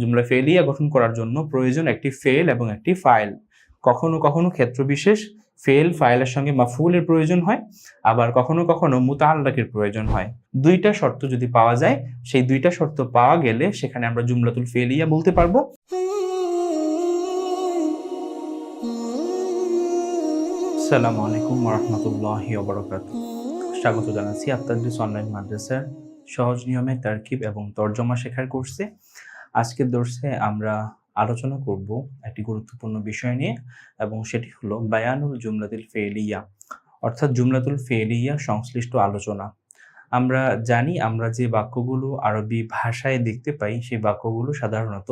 জুমলা ফেলিয়া গঠন করার জন্য প্রয়োজন একটি ফেল এবং একটি ফাইল। কখনো কখনো ক্ষেত্র বিশেষ ফেল ফাইলের সঙ্গে মাফুলের প্রয়োজন হয়, আবার কখনো কখনো মুতাল্লাকের প্রয়োজন হয়। দুইটা শর্ত যদি পাওয়া যায়, সেই দুইটা শর্ত পাওয়া গেলে সেখানে আমরা জুমলাতুল ফেলিয়া বলতে পারব। আসসালামু আলাইকুম রহমতুল্লাহ ওবরাকাত স্বাগত জানাচ্ছি আফতাদ্রিস অনলাইন মাদ্রাসার সহজ নিয়মে তারকিব এবং তর্জমা শেখার কোর্সে। আজকের দর্শে আমরা আলোচনা করব একটি গুরুত্বপূর্ণ বিষয় নিয়ে এবং সেটি হলো বায়ানুল জুমলাতুল ফেলিয়া অর্থাৎ জুমলাতুল ফেলিয়া সংশ্লিষ্ট আলোচনা। আমরা জানি, আমরা যে বাক্যগুলো আরবি ভাষায় দেখতে পাই, সেই বাক্যগুলো সাধারণত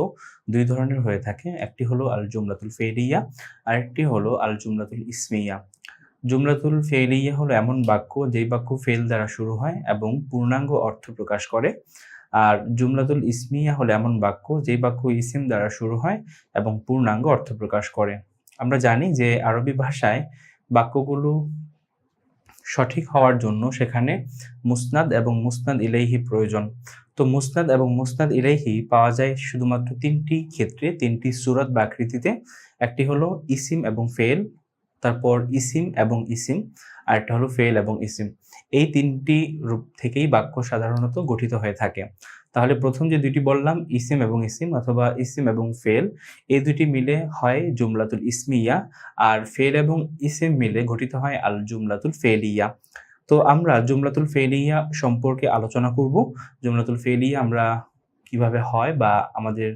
দুই ধরনের হয়ে থাকে। একটি হলো আল জুমলাতুল ফেলিয়া আরেকটি হলো আল জুমলাতুল ইসমিয়া। জুমলাতুল ফেলিয়া হলো এমন বাক্য যেই বাক্য ফেল দ্বারা শুরু হয় এবং পূর্ণাঙ্গ অর্থ প্রকাশ করে। আর জুমলাতুল ইসমিয়া হলো এমন বাক্য যেই বাক্য ইসিম দ্বারা শুরু হয় এবং পূর্ণাঙ্গ অর্থ প্রকাশ করে। আমরা জানি যে আরবি ভাষায় বাক্যগুলো সঠিক হওয়ার জন্য সেখানে মুসনাদ এবং মুসনাদ ইলাইহি প্রয়োজন। তো মুসনাদ এবং মুসনাদ ইলাইহি পাওয়া যায় শুধুমাত্র তিনটি ক্ষেত্রে, তিনটি সুরত বা আকৃতিতে। একটি হলো ইসিম এবং ফেল তারপর ইসিম এবং ইসিম, আরেকটা হলো ফেল এবং ইসিম। এই তিনটি রূপ থেকেই বাক্য সাধারণত গঠিত হয়ে থাকে। তাহলে প্রথম যে দুইটি বললাম, ইসিম এবং ইসিম অথবা ইসিম এবং ফেল এই দুটি মিলে হয় জুমলাতুল ইসমিয়া, আর ফেল এবং ইসিম মিলে গঠিত হয় আল জুমলাতুল ফেলিয়া তো আমরা জুমলাতুল ফেলিয়া সম্পর্কে আলোচনা করব। জুমলাতুল ফেলিয়া আমরা কীভাবে হয় বা আমাদের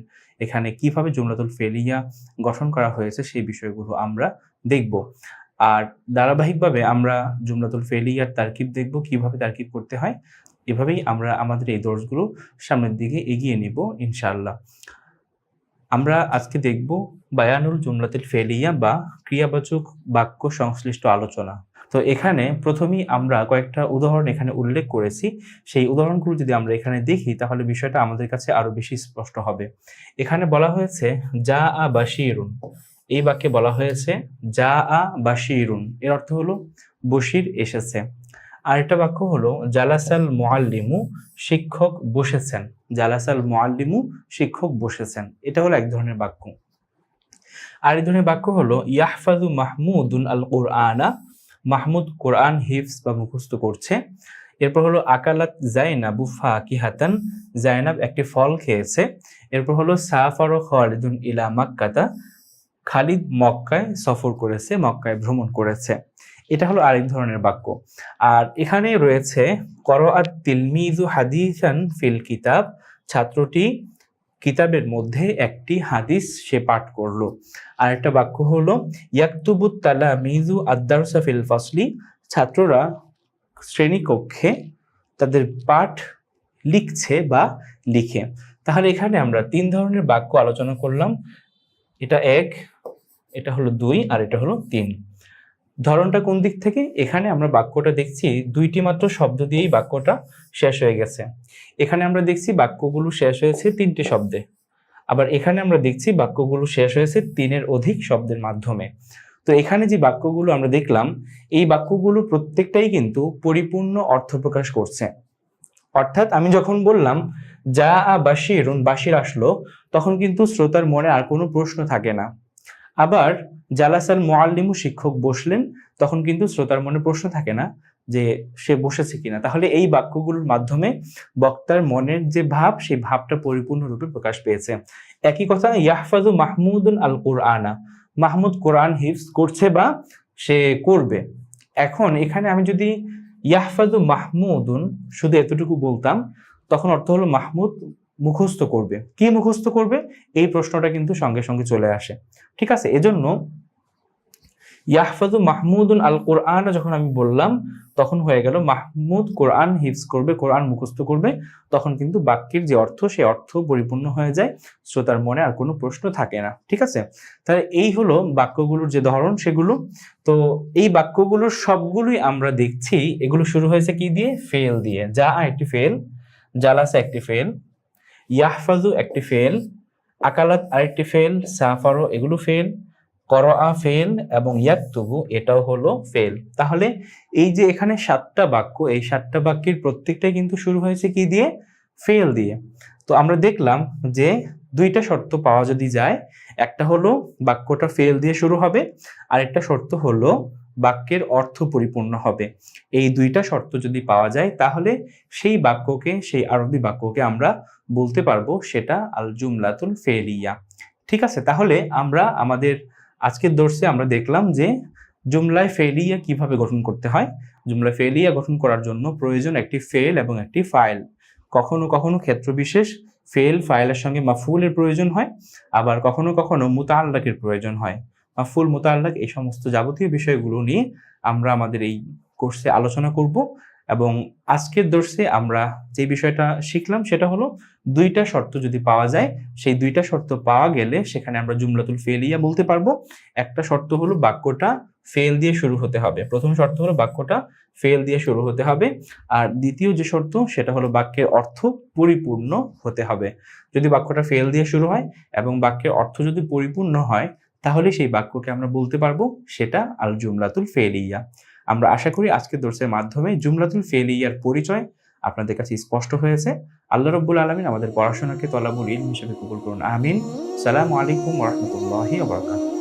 এখানে কীভাবে জুমলাতুল ফেলিয়া গঠন করা হয়েছে সেই বিষয়গুলো আমরা দেখব। আর ধারাবাহিকভাবে আমরা জুমলাতুল ফেলিয়ার তারকিব দেখব, কীভাবে তারকিব করতে হয়, এভাবেই আমরা আমাদের এই দর্শগুলো সামনের দিকে এগিয়ে নিব ইনশাআল্লাহ। আমরা আজকে দেখব বায়ানুল জুমলাতুল ফেলিয়া বা ক্রিয়াবাচক বাক্য সংশ্লিষ্ট আলোচনা। তো এখানে প্রথমেই আমরা কয়েকটা উদাহরণ এখানে উল্লেখ করেছি। সেই উদাহরণগুলো যদি আমরা এখানে দেখি, তাহলে বিষয়টা আমাদের কাছে আরও বেশি স্পষ্ট হবে। এখানে বলা হয়েছে, যা আ বাশিরুন এই বাক্যে বলা হয়েছে, যা আ বাশিরুন এর অর্থ হলো, বশির এসেছে। আরেকটা বাক্য হলো, জালাসাল মোয়াল্লিমু শিক্ষক বসেছেন। জালাসাল মোয়াল্লিমু শিক্ষক বসেছেন। এটা হলো এক ধরনের বাক্য। আর এক ধরনের বাক্য হলো ইয়াহফাজু মাহমুদুন আল কোরআনা মাহমুদ কোরআন হিফস বা মুখস্থ করছে। এরপর হলো, আকালাত জাইনাবু ফাকিহাতান, জাইনাব একটি ফল খেয়েছে। এরপর হলো, সাফারো খালিদুন ইলা মাক্কাতা, খালিদ মক্কায় সফর করেছে, মক্কায় ভ্রমণ করেছে। এটা হলো আরেক ধরনের বাক্য। আর এখানে রয়েছে, করআত তিলমিজু হাদিসান ফিল কিতাব, ছাত্রটি কিতাবের মধ্যে একটি হাদিস সে পাঠ করল। আর একটা বাক্য হলো ইয়াকতুবুত তালা মিজু আদারসা ফিল ফসলি ছাত্ররা শ্রেণীকক্ষে তাদের পাঠ লিখছে বা লিখে। তাহলে এখানে আমরা তিন ধরনের বাক্য আলোচনা করলাম। এটা এক, এটা হলো দুই, আর এটা হলো তিন। ধরনটা কোন দিক থেকে? এখানে আমরা বাক্যটা দেখছি, দুইটি মাত্র শব্দ দিয়েই বাক্যটা শেষ হয়ে গেছে। এখানে আমরা দেখছি বাক্যগুলো শেষ হয়েছে তিনটি শব্দে। আবার এখানে আমরা দেখছি বাক্যগুলো শেষ হয়েছে তিনের অধিক শব্দের মাধ্যমে। তো এখানে যে বাক্যগুলো আমরা দেখলাম, এই বাক্যগুলো প্রত্যেকটাই কিন্তু পরিপূর্ণ অর্থ প্রকাশ করছে। অর্থাৎ আমি যখন বললাম, যা আ বাসিরুন বাসির আসলো তখন কিন্তু শ্রোতার মনে আর কোনো প্রশ্ন থাকে না। আবার জালাসাল মোয়াল্লিমু শিক্ষক বসলেন, তখন কিন্তু শ্রোতার মনে প্রশ্ন থাকে না যে সে বসেছে কিনা। তাহলে এই বাক্যগুলোর মাধ্যমে বক্তার মনের যে ভাব, সেই ভাবটা পরিপূর্ণরূপে প্রকাশ পেয়েছে। একই কথা ইয়াহফাজু মাহমুদুন আল কোরআনা মাহমুদ কোরআন হিফস করছে বা সে করবে। এখন এখানে আমি যদি ইয়াহফাজু মাহমুদুন শুধু এতটুকু বলতাম, তখন অর্থ হলো মাহমুদ মুখস্থ করবে। কি মুখস্থ করবে? এই প্রশ্নটা কিন্তু সঙ্গে সঙ্গে চলে আসে। ঠিক আছে? এজন্য ইয়াহফাজু মাহমুদুন আল কোরআন যখন আমি বললাম, তখন হয়ে গেল মাহমুদ কোরআন হিফস করবে, কোরআন মুখস্থ করবে, তখন কিন্তু বাক্যের যে অর্থ, সেই অর্থ পরিপূর্ণ হয়ে যায় শ্রোতার মনে আর কোনো প্রশ্ন থাকে না। ঠিক আছে? তাহলে এই হলো বাক্যগুলোর যে ধরন, সেগুলো। তো এই বাক্যগুলোর সবগুলোই আমরা দেখছি, এগুলো শুরু হয়েছে কি দিয়ে? ফেল দিয়ে। যা একটি ফেল, জালাসা একটি ফেল। ইয়াহফাজু একটি ফেল, আকালাত আরেকটি ফেল, সাফারো এগুলো ফেল, করআ ফেল এবং ইয়াকতুবু এটাও হলো ফেল। তাহলে এই যে এখানে সাতটা বাক্য, এই সাতটা বাক্যের প্রত্যেকটাই কিন্তু শুরু হয়েছে কি দিয়ে? ফেল দিয়ে। তো আমরা দেখলাম যে দুইটা শর্ত পাওয়া যদি যায়, একটা হলো বাক্যটা ফেল দিয়ে শুরু হবে, আরেকটা শর্ত হলো বাক্যের অর্থ পরিপূর্ণ হবে। এই দুইটা শর্ত যদি পাওয়া যায়, তাহলে সেই বাক্যকে, সেই আরবি বাক্যকে আমরা বলতে পারব সেটা আল জুমলাতুল ফেলিয়া। ঠিক আছে, তাহলে আমরা আমাদের আজকের দর্শে আমরা দেখলাম যে জুমলায় ফেলিয়া কীভাবে গঠন করতে হয়। জুমলা ফেলিয়া গঠন করার জন্য প্রয়োজন একটি ফেল এবং একটি ফাইল। কখনো কখনো ক্ষেত্র বিশেষ ফেল ফাইলের সঙ্গে মাফুলের প্রয়োজন হয়, আবার কখনো কখনো মুতাল্লাকের প্রয়োজন হয়। মাফুল মোতাল্লাক এই সমস্ত যাবতীয় বিষয়গুলো নিয়ে আমরা আমাদের এই কোর্সে আলোচনা করব এবং আজকের দর্শে আমরা যে বিষয়টা শিখলাম সেটা হলো দুইটা শর্ত যদি পাওয়া যায়, সেই দুইটা শর্ত পাওয়া গেলে সেখানে আমরা জুমলাতুল ফেলিয়া বলতে পারব। একটা শর্ত হলো বাক্যটা ফেল দিয়ে শুরু হতে হবে। প্রথম শর্ত হলো বাক্যটা ফেল দিয়ে শুরু হতে হবে। আর দ্বিতীয় যে শর্ত সেটা হলো বাক্যের অর্থ পরিপূর্ণ হতে হবে। যদি বাক্যটা ফেল দিয়ে শুরু হয় এবং বাক্যের অর্থ যদি পরিপূর্ণ হয় তাহলে সেই বাক্যকে আমরা বলতে পারব, সেটা আল জুমলাতুল ফেলিয়া। আমরা আশা করি আজকের দর্শের মাধ্যমে জুমলাতুল ফেলিয়ার পরিচয় আপনাদের কাছে স্পষ্ট হয়েছে। আল্লাহ রব্বুল আলমিন আমাদের পড়াশোনাকে তলাবুল ইন হিসেবে কবুল করুন। আমিন। সালামু আলাইকুম রহমতুল্লাহি ওবরাকাতুহু